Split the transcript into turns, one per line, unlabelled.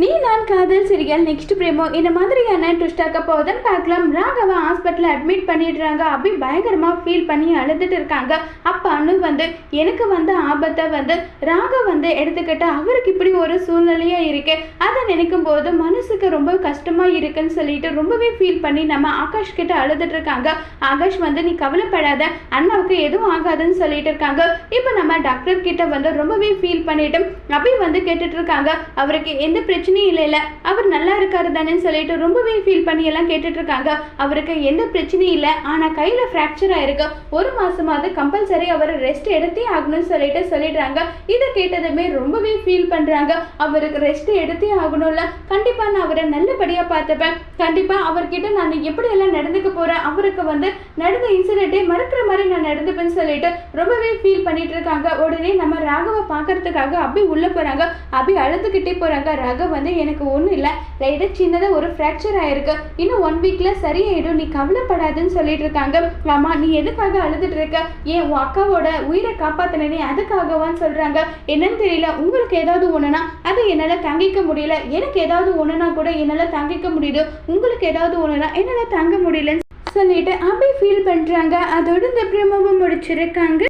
நீ நான் காதல் சிறியல் நெக்ஸ்ட் பிரேமோ? இந்த மாதிரியான ட்விஸ்டாக்க போதுன்னு பார்க்கலாம். ராகவா ஹாஸ்பிட்டலில் அட்மிட் பண்ணிடுறாங்க. அப்படி பயங்கரமாக ஃபீல் பண்ணி அழுதுட்டு இருக்காங்க. அப்போ அனு வந்து எனக்கு வந்த ஆபத்தை வந்து ராகவ் வந்து எடுத்துக்கிட்டு அவருக்கு இப்படி ஒரு சூழ்நிலையாக இருக்கு. அதை நினைக்கும் போது மனசுக்கு ரொம்ப கஷ்டமாக இருக்குன்னு சொல்லிட்டு ரொம்பவே ஃபீல் பண்ணி நம்ம ஆகாஷ் கிட்ட அழுதுட்டு இருக்காங்க. ஆகாஷ் வந்து நீ கவலைப்படாத. அண்ணாவுக்கு எதுவும் ஆகாதுன்னு சொல்லிட்டு இருக்காங்க. இப்போ நம்ம டாக்டர் கிட்ட வந்து ரொம்பவே ஃபீல் பண்ணிட்டு அப்படி வந்து கேட்டுட்டு இருக்காங்க. அவருக்கு எந்த பிரச்சனை பிரச்சனையும் இல்லைல்ல அவர் நல்லா இருக்காரு தானேன்னு சொல்லிட்டு ரொம்பவே ஃபீல் பண்ணி எல்லாம் கேட்டுட்டு இருக்காங்க அவருக்கு எந்த பிரச்சனையும் இல்லை. ஆனால் கையில் ஃப்ராக்சர் ஆயிருக்கு. ஒரு மாசமாவது கம்பல்சரி அவர் ரெஸ்ட் எடுத்தே ஆகணும்னு சொல்லிட்டு சொல்லிடுறாங்க. இதை கேட்டதுமே ரொம்பவே ஃபீல் பண்ணுறாங்க அவருக்கு ரெஸ்ட் எடுத்தே ஆகணும்ல. கண்டிப்பாக நான் அவரை நல்லபடியாக பார்த்துப்பேன். கண்டிப்பாக அவர்கிட்ட நான் எப்படியெல்லாம் நடந்துக்க போகிறேன் அவருக்கு வந்து நடந்த இன்சிடென்ட்டே மறக்கிற மாதிரி நான் நடந்துப்பேன்னு சொல்லிட்டு ரொம்பவே ஃபீல் பண்ணிட்டு இருக்காங்க உடனே நம்ம ராகவை பார்க்கறதுக்காக அப்படி உள்ளே போகிறாங்க அப்படி அழுதுகிட்டே போகிறாங்க ராகவ வந்து எனக்கு ஒன்றும் இல்லை. லைட்டாக சின்னதாக ஒரு ஃப்ராக்சர் ஆயிருக்கு. இன்னும் ஒன் வீக்கில் சரியாயிடும். நீ கவலைப்படாதுன்னு சொல்லிட்டு இருக்காங்க. ஆமா நீ எதுக்காக அழுதுட்டு இருக்க? ஏன் உன் அக்காவோட உயிரை காப்பாற்றினே அதுக்காகவான்னு சொல்கிறாங்க என்னன்னு தெரியல. உங்களுக்கு ஏதாவது ஒன்றுனா அதை என்னால் தங்கிக்க முடியல. எனக்கு ஏதாவது ஒன்றுனா கூட என்னால் தங்கிக்க முடியுது. உங்களுக்கு ஏதாவது ஒன்றுனா என்னால் தங்க முடியலன்னு சொல்லிட்டு அப்படி ஃபீல் பண்ணுறாங்க அதோட இந்த பிரமவும் முடிச்சிருக்காங்க.